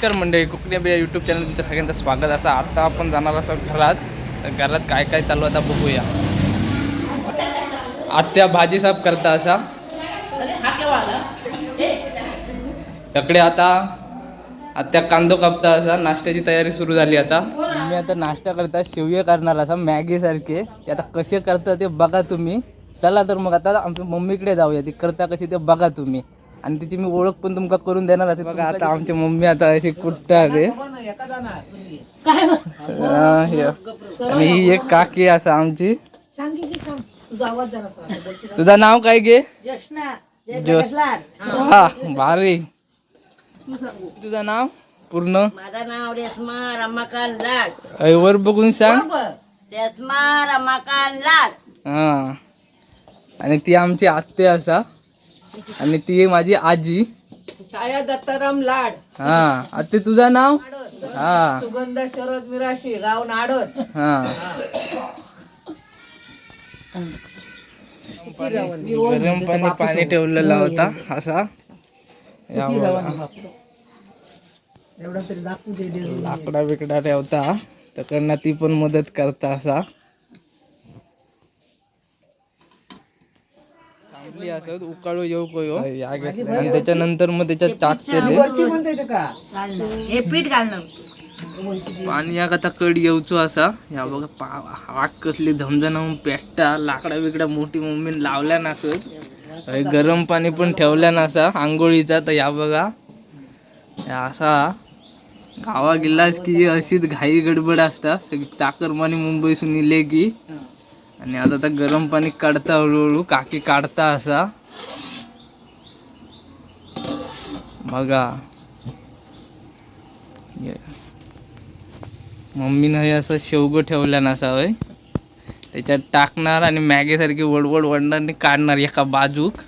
नमस्कार मंडळी Konkani अभिया YouTube channel तुमच्या सगळ्यांचं स्वागत. असं आता आपण जाणार असं घरात. तर घरात काय काय चालू आता बघूया. आत्या भाजी साफ करता असा. तकडे आता आत्या कांदो कापता असा. नाश्त्याची तयारी सुरू झाली असा मी आता नाश्ता करता शेवये करणार असा मॅगी सारखे. ते आता कसे करता ते बघा तुम्ही. चला तर मग आता आमच्या मम्मीकडे जाऊया. ती करता कशी ते बघा तुम्ही. आणि तिची मी ओळख पण तुमका करून देणार असेल. बघा आता आमची मम्मी आता अशी हा, हे. आणि ही एक काकी असा आमची. तुझं नाव काय घे जोश हा भारी. तुझं नाव? पूर्ण? वर बघून सांग. रेश्मा रमाकांत लाड. हा. आणि ती आमची आत्ते असा. आणि ती माझी आजी. छाया दत्ताराम लाड. हा आत्ते तुझं नाव? हा. सुगंधा शरद मिराशी गाव नाडद. हा. गरम पाणी पाणी ठेवलेला होता असा. या बघा. एवढा तरी दाखवू दे दे. लाकडा बिकडा ठेवता. तर ती पण मदत करता असा. चांगली असत उकाळू येऊ कोयो. आणि त्याच्यानंतर मग त्याच्यात चाटते म्हणते का? हे पीठ घालणं पाणी या आता कड येऊचो असा. या बघा पा आग कसली झमझम पेटता लाकडा बिकडा मोठी मम्मी लावल्या नसत अरे गरम पाणी पण ठेवल्या नसा आंघोळीचा. तर या बघा. या असा गावा गेलास की अशीच घाई गडबड असता. सगळी चाकरमानी मुंबईसून इले की. आणि आता तर गरम पाणी काढता हळूहळू काकी काढता असा. बघा. मम्मीनं हे असं शेवगं ठेवलं नसावं त्याच्यात टाकणार आणि मॅगीसारखी वडवड वडणार आणि काढणार एका बाजूक.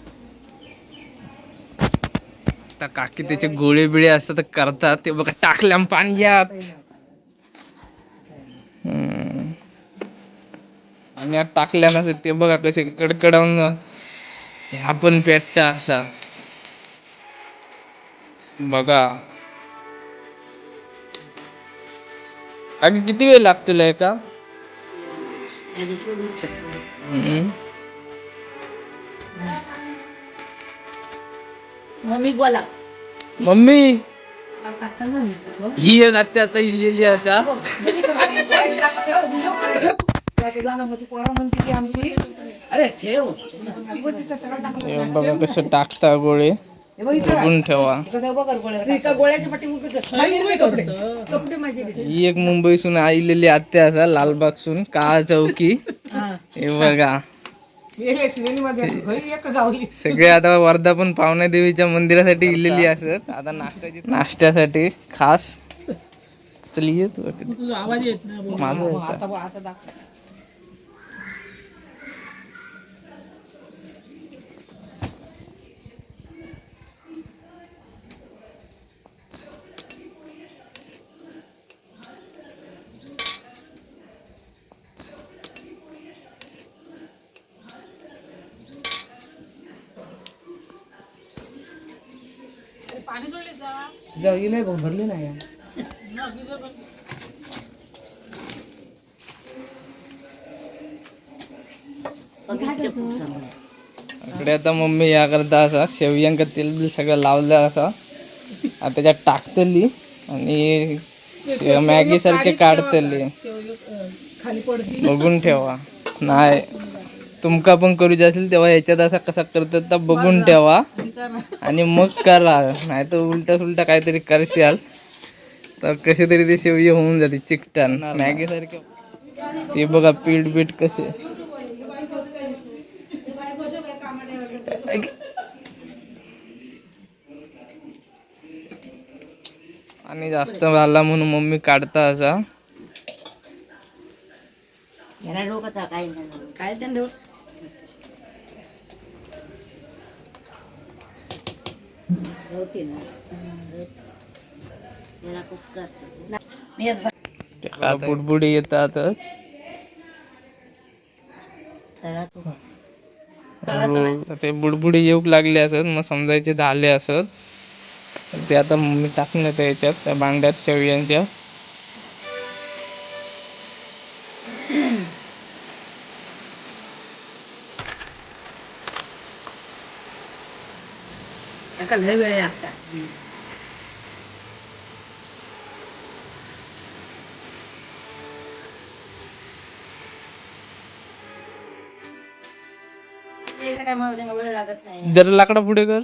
आता काकी त्याचे गोळे बिळे असतात तर करतात. ते बघा टाकल्या पाण्यात घ्या आणि यात टाकल्या नसेल ते बघा कसे कडकडावून ह्या पण पेटता असा. बघा. अगं किती वेळ लागतो का हम्म. मम्मी बोला. मम्मी? ही एक आता इलेली असा. बघा कसं टाकता गोळे. बघून ठेवा. ही एक मुंबईसून आलेली आत्या असा लालबागसून काळा चौकी. हे. बघा. हे सगळे आता वर्धा पण पावण्या देवीच्या मंदिरासाठी इलेली असत. आता नाश्त्याची नाश्त्यासाठी खास. चल येत नाही. माझा ही नाही भाऊ, भरली नाही इकडे आता मम्मी या करता असा शेवयांका तेल बिल सगळं लावलं असा. आता त्याच्यात टाकतली आणि मॅगी सारखे काढतली. बघून ठेवा. नाही तुमका पण करूचे असेल तेव्हा याच्यात असा कसा करतात तर बघून ठेवा. आणि मग करा. नाही तर उलटा सुलटा काहीतरी करशाल. तर कसे तरी ते शेवये होऊन जाते चिकटन मॅगी सारखे. ते बघा पीठ बीठ कसे आणि जास्त झाला म्हणून मम्मी काढता असा. काय त्यांना होती ना याला खूप करते मी आता त्याला बुडबुडी येतात. हो, ते बुडबुडी येऊक लागले असत मग समजायचे झाले असत. ते आता मी टाकून येतं याच्यात त्या भांड्यात शेवयांच्या. एका लय वेळ लागतात काय मग वेळ लागत नाही जरा लाकडा पुढे कर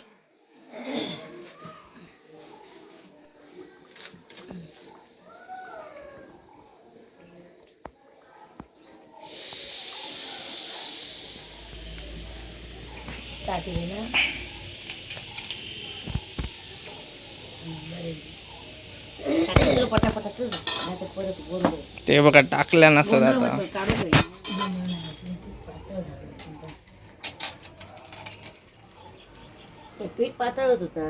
ना टाकलं पटापटाच नाही तर परत गोंधळ ते बघा टाकल्या नसत आता. ते पीठ पातळ होत होता.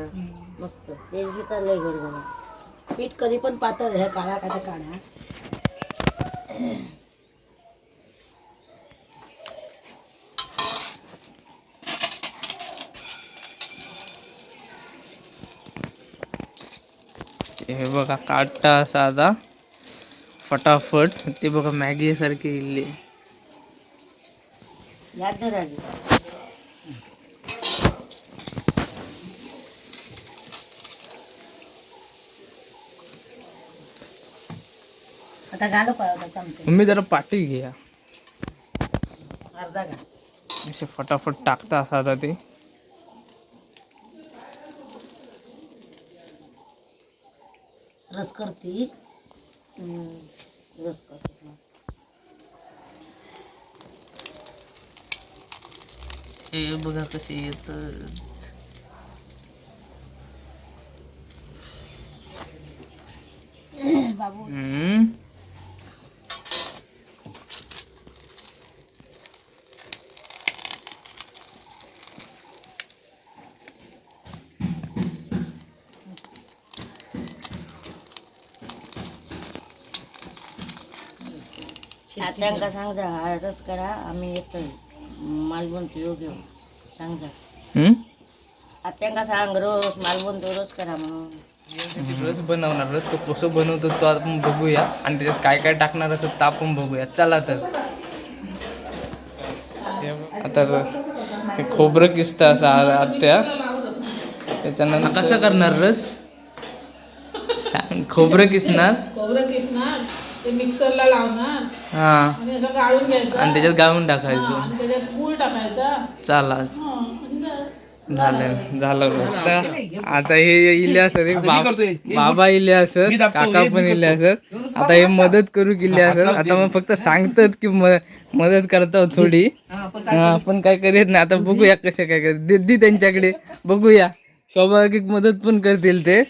मस्त. ते चाललंय गडबड पीठ कधी पण पातळ ह्या काळा काढा काढा हे बघा असा आता फटाफट. ते बघा मॅगी सारखी इल्ली याद धर आधी आता घालू का आता चमचे. तुम्ही जरा पाठी घ्या. अर्धा घाल. असे फटाफट टाकता असा आता ते. रस करते. रस करते. हे बघा कसे येत. बाबू. हम्म आत्यांका सांग जा हा रस करा आम्ही येतो मालवण पिऊ घेऊ सांग जा हम्म आत्यांका सांग रोज मालवण तो रस करा म्हणून. रस बनवणार रस तो कसं बनवतो तो आपण बघूया. आणि त्याच्यात काय काय टाकणार असं ते आपण बघूया. चला तर. आता र- हे खोबरं किसतं असं आ- आत्या. त्याच्यानंतर कसं करणार रस? सांग. खोबरं किसणार? खोबरं किसणार. ते मिक्सरला लावणार. हा. आणि असं गाळून घ्यायचं. आणि त्याच्यात गाळून हा, टाकायचं आणि त्याच्यात गूळ टाकायचा. चला हा, आणि झालं. झालं झालं. आता आता हे. इले असत बाबा इले असत काका पण इले असत आता हे मदत करू गेले असत आता मग फक्त सांगतात की म- मदत करता थोडी. हा, आपण काय करीत नाही. आता बघूया कसे काय करत. दे दी त्यांच्याकडे. बघूया. स्वाभाविक मदत पण करतील ते.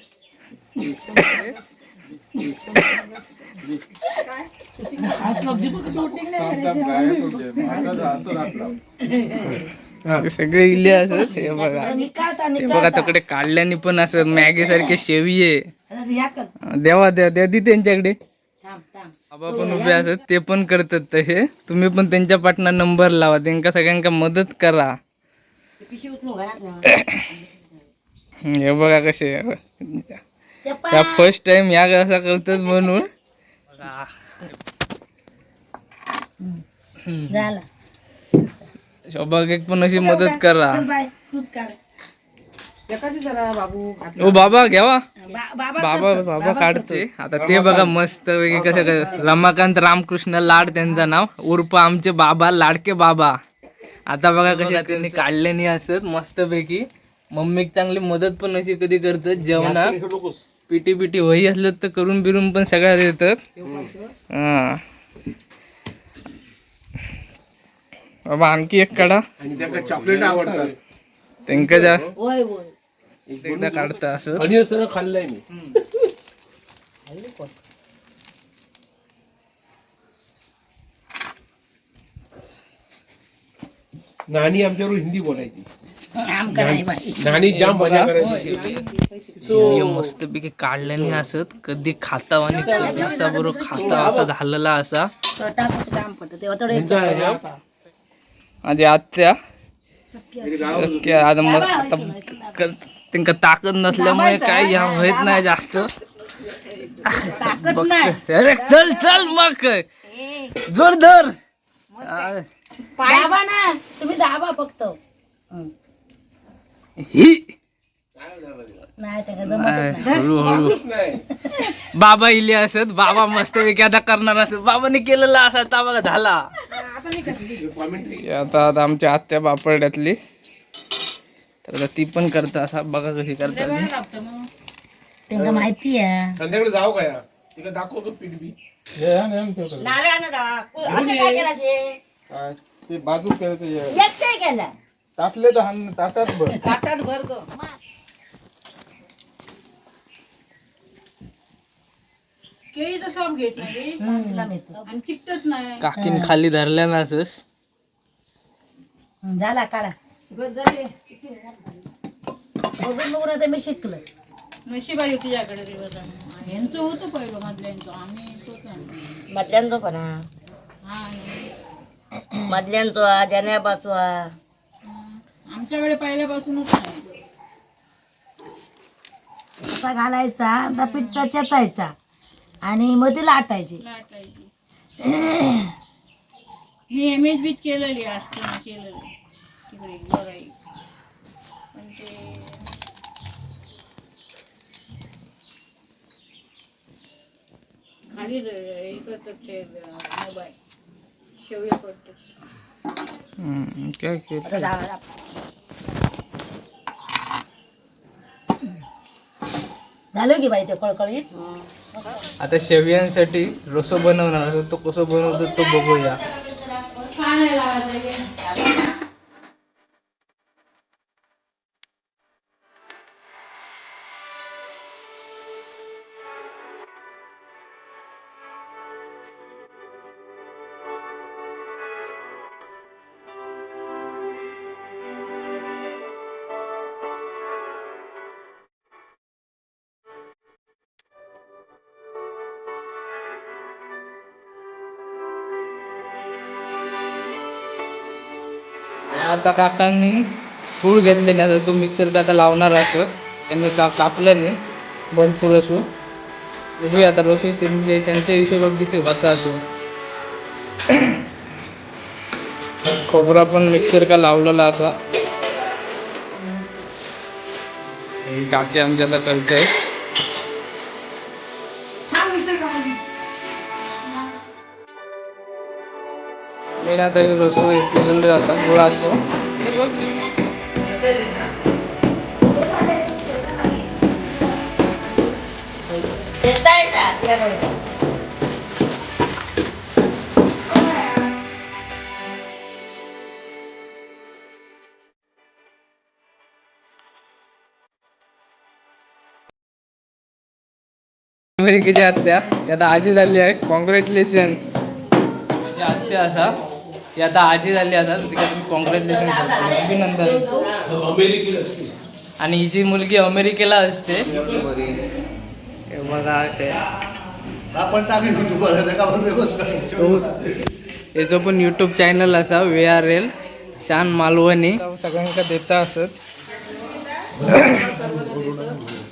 सगळे इले असत हे. बघा ते बघा तिकडे काढल्याने पण असं मॅगी सारखे शेवी आहे. देवा द्या द्या दी त्यांच्याकडे. बाबा पण उभे असत ते पण करतात तसे. तुम्ही पण त्यांच्या पाटणा नंबर लावा त्यांना सगळ्यांका मदत करा. ती. हे बघा कसे चप्पा त्या फर्स्ट टाइम या असा करतात म्हणून. झाला. सौभाग्य पण अशी मदत करा. ओ बाबा घ्यावा. बाबा बाबा काढते. आता ते बघा मस्त वेगळे कसं रमाकांत रामकृष्ण लाड त्यांचं नाव. उर्फ आमचे बाबा लाडके बाबा. आता बघा कसे त्यांनी काढल्यानी असत. मस्त पैकी मम्मीक चांगली मदत पण अशी कधी करतात. जेवणात पिटी पिटी वही असलं तर करून बिरून पण सगळ्या देतात. हा. बाबा आणखी एक काढा आणि चॉकलेट आवडतात. त्यांका जा एकदा काढता असं. आणि असं खाल्लंय मी. नानी आमच्यावर हिंदी बोलायची. नाही नानी जाम मजा करायची. मस्त पैकी काढल्याने असत कधी खाता आणि कधी असा बरोबर खाता असा झालेला असा. माझी आत्या. आता मग आता त्यांना ताकद नसल्यामुळे काय ह्या होत नाही जास्त. बघते. अरे चल चल मग. काय. जोर धर दाबा ना. तुम्ही दाबा फक्त. हं. ही नाही त्याला जमत आय, नाही. हळू हळू. नाही. बाबा इले असत. बाबा मस्त पैकी आता करणार असत. बाबाने केलेला असा आता बघा झाला. आता आता आमच्या आत्या बापरड्यातली तर आता ती पण करता असा बघा कशी करतात ती. त्यांना माहिती आहे. संध्याकडे जाऊ का या? तिला दाखवतो पीठ बी. बाजू करते केलं टाकले तर ताटात बघ ताटात भर केळी तर सॉम घेत नाही. आणि चिकटत नाही. काकीन खाली धरल्या ना असंच हं, झाला काढा. झाले. बघून बघून आता मी शिकलो. तुझ्याकडे यांचं होतं पहिलं मधल्यांचं. आम्ही तोच आणलं. मधल्यांचो पण हा. आमच्याकडे पहिल्यापासूनच नाही. घालायचा? आता पिठा चेचायचा आणि मध्ये लाटायची. लाटायची. मी एम एच बीत केलेली तिकडे पण ते खाली हे करतात ते मोबाईल शेवया हम्म, काय केलं? आता जा- झालं की बाई ते कळकळीत? आता शेवयांसाठी रसो बनवणार असं तो कसं बनवतो तो बघूया. आता काकांनी फूळ नाही आता तो मिक्सर आता लावणार असं त्यांनी का कापल्याने भरपूर असो बघूया आता रसोई त्यांचे त्यांच्या हिशोबात किती कसा असो खोबरा पण मिक्सर का लावलेला असा काकी आमच्या आता करते मी तरी हे रसोई असा गोळा असतो. देता अमेरिकेची आत्या आता आजी झाली आहे. कॉंग्रॅच्युलेशन म्हणजे आत्या असा. ती आता आजी झाली असा तिका तुम्ही कॉंग्रॅच्युलेशन करतो. अभिनंदन. अमेरिकेला असते. आणि हिची मुलगी अमेरिकेला असते हे बघा असे. याचं पण युट्यूब चॅनल असा वे आर एल शान मालवणी. सगळ्यांका देता असत.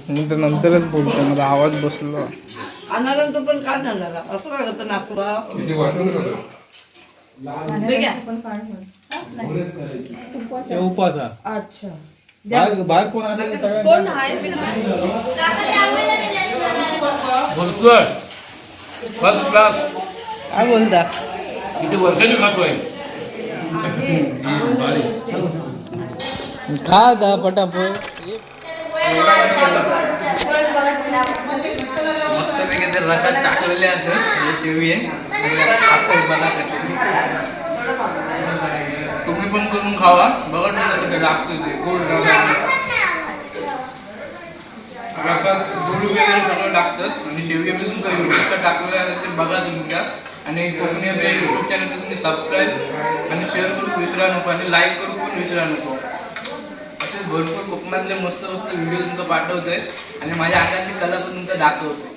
मी तर नंतरच बोलतो माझा आवाज बसलो. पण काढणार झाला असं काय होतं नागपुरा किती वाटून करू? उपास अच्छा. बाहेर कोण आले? कोण आहे? भरपूर फर्स्ट क्लास काय बोलता? किती वर्षांनी खातोय खा आता पटापट. ते रसात टाकलेले असेल हे शेवी आहे. बघा तुम्ही पण करून खावा. बघत तुला लागतोय ते. गोड रवा. रसात गुळ वगैरे सगळं लागतं. आणि शेवया पण काही नुसतं टाकलेलं आहे ते बघा तुम्ही त्या. आणि कोकणी आपल्या युट्यूब चॅनल तुम्ही सबस्क्राईब आणि शेअर करून विसरा नको. आणि लाईक करू पण विसरा नको. असे भरपूर कोकणातले मस्त मस्त व्हिडिओ तुमचं पाठवत आहेत आणि माझ्या अंगातली कला पण तुमचं दाखवतो